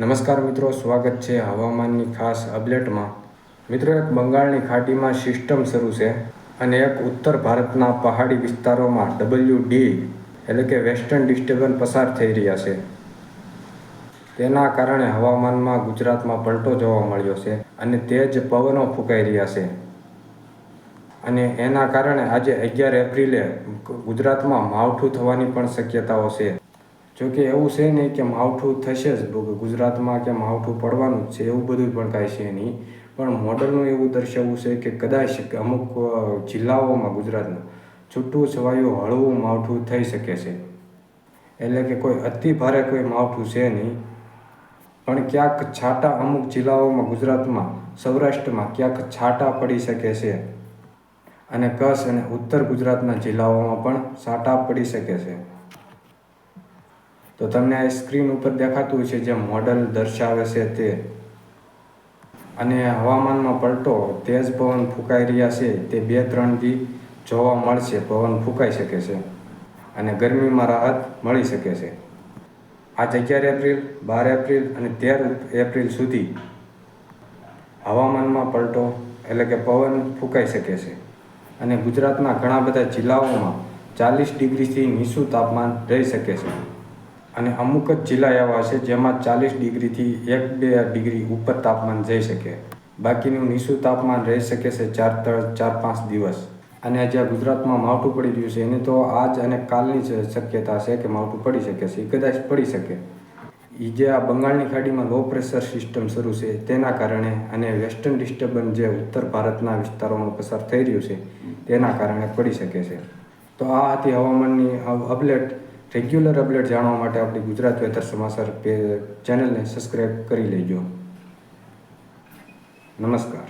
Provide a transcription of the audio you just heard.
નમસ્કાર મિત્રો, સ્વાગત છે હવામાનની ખાસ અપડેટમાં. મિત્રો, એક બંગાળની ખાડીમાં સિસ્ટમ શરૂ છે અને એક ઉત્તર ભારતના પહાડી વિસ્તારોમાં ડબલ્યુ ડી એટલે કે વેસ્ટર્ન ડિસ્ટર્બન્સ પસાર થઈ રહ્યા છે. તેના કારણે હવામાનમાં ગુજરાતમાં પલટો જોવા મળ્યો છે અને તેજ પવનો ફૂંકાઈ રહ્યા છે. અને એના કારણે આજે અગિયાર એપ્રિલે ગુજરાતમાં માવઠું થવાની પણ શક્યતાઓ છે. જો કે એવું છે નહીં કે માવઠું થશે જ ગુજરાતમાં કે માવઠું પડવાનું જ છે, એવું બધું પણ કાંઈ છે નહીં. પણ મોડલનું એવું દર્શાવવું છે કે કદાચ અમુક જિલ્લાઓમાં ગુજરાતના છૂટું છવાયું હળવું માવઠું થઈ શકે છે. એટલે કે કોઈ અતિ ભારે કોઈ માવઠું છે નહીં. પણ ક્યાંક છાંટા અમુક જિલ્લાઓમાં ગુજરાતમાં, સૌરાષ્ટ્રમાં ક્યાંક છાંટા પડી શકે છે. અને કચ્છ અને ઉત્તર ગુજરાતના જિલ્લાઓમાં પણ છાંટા પડી શકે છે. તો તમને આ સ્ક્રીન ઉપર દેખાતું છે જે મોડલ દર્શાવે છે તે. અને હવામાનમાં પલટો, તેજ પવન ફૂંકાઈ રહ્યા છે, તે બે ત્રણ દી જોવા મળશે, પવન ફૂંકાઈ શકે છે અને ગરમીમાં રાહત મળી શકે છે. આજ અગિયાર એપ્રિલ, બાર એપ્રિલ અને તેર એપ્રિલ સુધી હવામાનમાં પલટો એટલે કે પવન ફૂંકાઈ શકે છે. અને ગુજરાતના ઘણા બધા જિલ્લાઓમાં ચાલીસ ડિગ્રીથી નીચું તાપમાન રહી શકે છે. અને અમુક જ જિલ્લા એવા છે જેમાં ચાલીસ ડિગ્રીથી એક બે ડિગ્રી ઉપર તાપમાન જઈ શકે. બાકીનું નીચું તાપમાન રહી શકે છે ચાર ત્રણ, ચાર પાંચ દિવસ. અને જ્યાં ગુજરાતમાં માવઠું પડી રહ્યું છે, એને તો આજ અને કાલની શક્યતા છે કે માવઠું પડી શકે છે કદાચ પડી શકે. એ જે આ બંગાળની ખાડીમાં લો પ્રેશર સિસ્ટમ શરૂ છે, તેના કારણે અને વેસ્ટર્ન ડિસ્ટર્બન્સ જે ઉત્તર ભારતના વિસ્તારોમાં પસાર થઈ રહ્યું છે, તેના કારણે પડી શકે છે. તો આ હતી હવામાનની અપડેટ. રેગ્યુલર અપડેટ જાણવા માટે આપણી ગુજરાત વેધર સમાચાર ચેનલને સબસ્ક્રાઈબ કરી લેજો. નમસ્કાર.